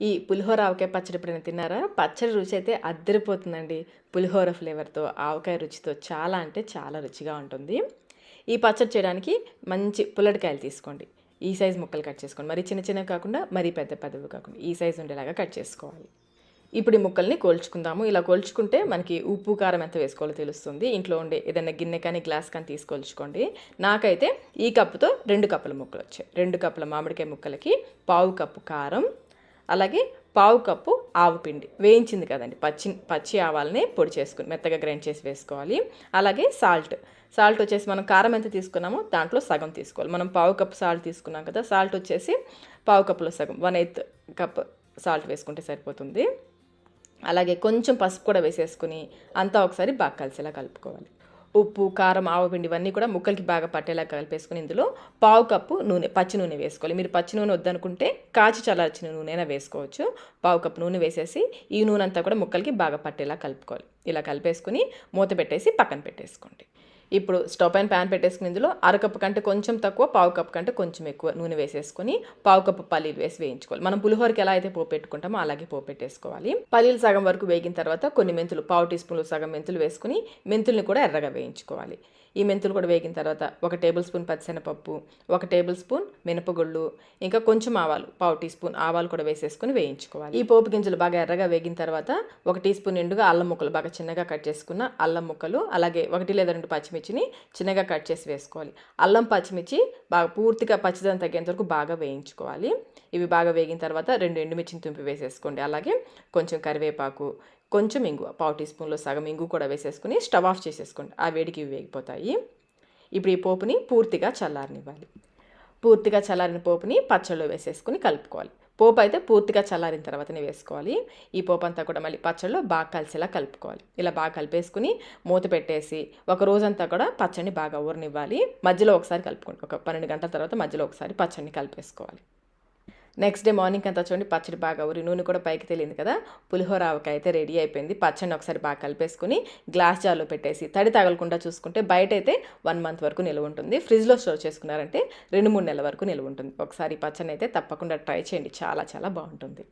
ఈ పులిహోర ఆవకాయ పచ్చడి ఎప్పుడైనా తిన్నారా? పచ్చడి రుచి అయితే అద్దరిపోతుందండి. పులిహోర ఫ్లేవర్తో ఆవకాయ రుచితో చాలా అంటే చాలా రుచిగా ఉంటుంది. ఈ పచ్చడి చేయడానికి మంచి పుల్లటికాయలు తీసుకోండి. ఈ సైజ్ ముక్కలు కట్ చేసుకోండి. మరి చిన్న చిన్నవి కాకుండా మరీ పెద్ద పెద్దవి కాకుండా ఈ సైజ్ ఉండేలాగా కట్ చేసుకోవాలి. ఇప్పుడు ఈ ముక్కల్ని కోల్చుకుందాము. ఇలా కోల్చుకుంటే మనకి ఉప్పు కారం ఎంత వేసుకోవాలో తెలుస్తుంది. ఇంట్లో ఉండే ఏదైనా గిన్నె కానీ గ్లాస్ కానీ తీసుకొల్చుకోండి. నాకైతే ఈ కప్పుతో రెండు కప్పుల ముక్కలు వచ్చాయి రెండు కప్పుల మామిడికాయ ముక్కలకి పావు కప్పు కారం అలాగే పావు కప్పు ఆవు పిండి వేయించింది కదండి. పచ్చి పచ్చి ఆవాలని పొడి చేసుకుని మెత్తగా గ్రైండ్ చేసి వేసుకోవాలి. అలాగే సాల్ట్ సాల్ట్ వచ్చేసి మనం కారం ఎంత తీసుకున్నామో దాంట్లో సగం తీసుకోవాలి. మనం పావు కప్పు సాల్ట్ తీసుకున్నాం కదా సాల్ట్ వచ్చేసి పావు కప్పులో సగం వన్ ఎయిత్ కప్ సాల్ట్ వేసుకుంటే సరిపోతుంది. అలాగే కొంచెం పసుపు కూడా వేసేసుకుని అంతా ఒకసారి బాగా కలిసేలా కలుపుకోవాలి. ఉప్పు కారం ఆవపిండి ఇవన్నీ కూడా ముక్కలకి బాగా పట్టేలా కలిపేసుకుని ఇందులో పావు కప్పు నూనె పచ్చి నూనె వేసుకోవాలి. మీరు పచ్చి నూనె వద్దనుకుంటే కాచి చల్లార్చిన నూనె అయినా వేసుకోవచ్చు. పావు కప్పు నూనె వేసేసి ఈ నూనె అంతా కూడా ముక్కలకి బాగా పట్టేలా కలుపుకోవాలి. ఇలా కలిపేసుకుని మూత పెట్టేసి పక్కన పెట్టేసుకోండి. ఇప్పుడు స్టవ్ పైన ప్యాన్ పెట్టేసుకుని ఇందులో అరకప్పు కంటే కొంచెం తక్కువ పావు కప్పు కంటే కొంచెం ఎక్కువ నూనె వేసేసుకొని పావు కప్పు పల్లీలు వేసి వేయించుకోవాలి. మనం పులిహోరకి ఎలా అయితే పోపు పెట్టుకుంటామో అలాగే పోపు పెట్టేసుకోవాలి. పల్లీలు సగం వరకు వేగిన తర్వాత కొన్ని మెంతులు పావు టీ స్పూన్లు సగం మెంతులు వేసుకుని మెంతుల్ని కూడా ఎర్రగా వేయించుకోవాలి. ఈ మెంతులు కూడా వేగిన తర్వాత ఒక టేబుల్ స్పూన్ పచ్చెనపప్పు ఒక టేబుల్ స్పూన్ మినపగుళ్ళు ఇంకా కొంచెం ఆవాలు పావు టీ స్పూన్ ఆవాలు కూడా వేసేసుకుని వేయించుకోవాలి. ఈ పోపు గింజలు బాగా ఎర్రగా వేగిన తర్వాత ఒక టీ స్పూన్ నిండుగా అల్లం ముక్కలు బాగా చిన్నగా కట్ చేసుకున్న అల్లం ముక్కలు అలాగే ఒకటి లేదా రెండు పచ్చిమిర్చిని చిన్నగా కట్ చేసి వేసుకోవాలి. అల్లం పచ్చిమిర్చి బాగా పూర్తిగా పచ్చిదనం తగ్గేంత వరకు బాగా వేయించుకోవాలి. ఇవి బాగా వేగిన తర్వాత రెండు ఎండుమిర్చిని తుంపి వేసేసుకోండి. అలాగే కొంచెం కరివేపాకు కొంచెం ఇంగు పావు టీ స్పూన్లో సగం ఇంగు కూడా వేసేసుకుని స్టవ్ ఆఫ్ చేసేసుకోండి. ఆ వేడికి ఇవి వేగిపోతాయి. ఇప్పుడు ఈ పోపుని పూర్తిగా చల్లారనివ్వాలి. పూర్తిగా చల్లారిన పోపుని పచ్చళ్ళు వేసేసుకుని కలుపుకోవాలి. పోపు అయితే పూర్తిగా చల్లారిన తర్వాతనే వేసుకోవాలి. ఈ పోపు అంతా కూడా మళ్ళీ పచ్చళ్ళు బాగా కలిసేలా కలుపుకోవాలి. ఇలా బాగా కలిపేసుకుని మూత పెట్టేసి ఒక రోజంతా కూడా పచ్చడిని బాగా ఊరనివ్వాలి. మధ్యలో ఒకసారి కలుపుకోండి ఒక పన్నెండు గంటల తర్వాత మధ్యలో ఒకసారి పచ్చడిని కలిపేసుకోవాలి. నెక్స్ట్ డే మార్నింగ్ అంతా చూడండి పచ్చడి బాగా ఊరి నూనె కూడా పైకి తెలియదు కదా. పులిహోర ఆవకాయ అయితే రెడీ అయిపోయింది. పచ్చడిని ఒకసారి బాగా కలిపేసుకుని గ్లాస్ జార్లో పెట్టేసి తడి తగలకుండా చూసుకుంటే బయట అయితే వన్ మంత్ వరకు నిల్వ ఉంటుంది. ఫ్రిడ్జ్లో స్టోర్ చేసుకున్నారంటే రెండు మూడు నెలల వరకు నిల్వ ఉంటుంది. ఒకసారి పచ్చడి అయితే తప్పకుండా ట్రై చేయండి. చాలా చాలా బాగుంటుంది.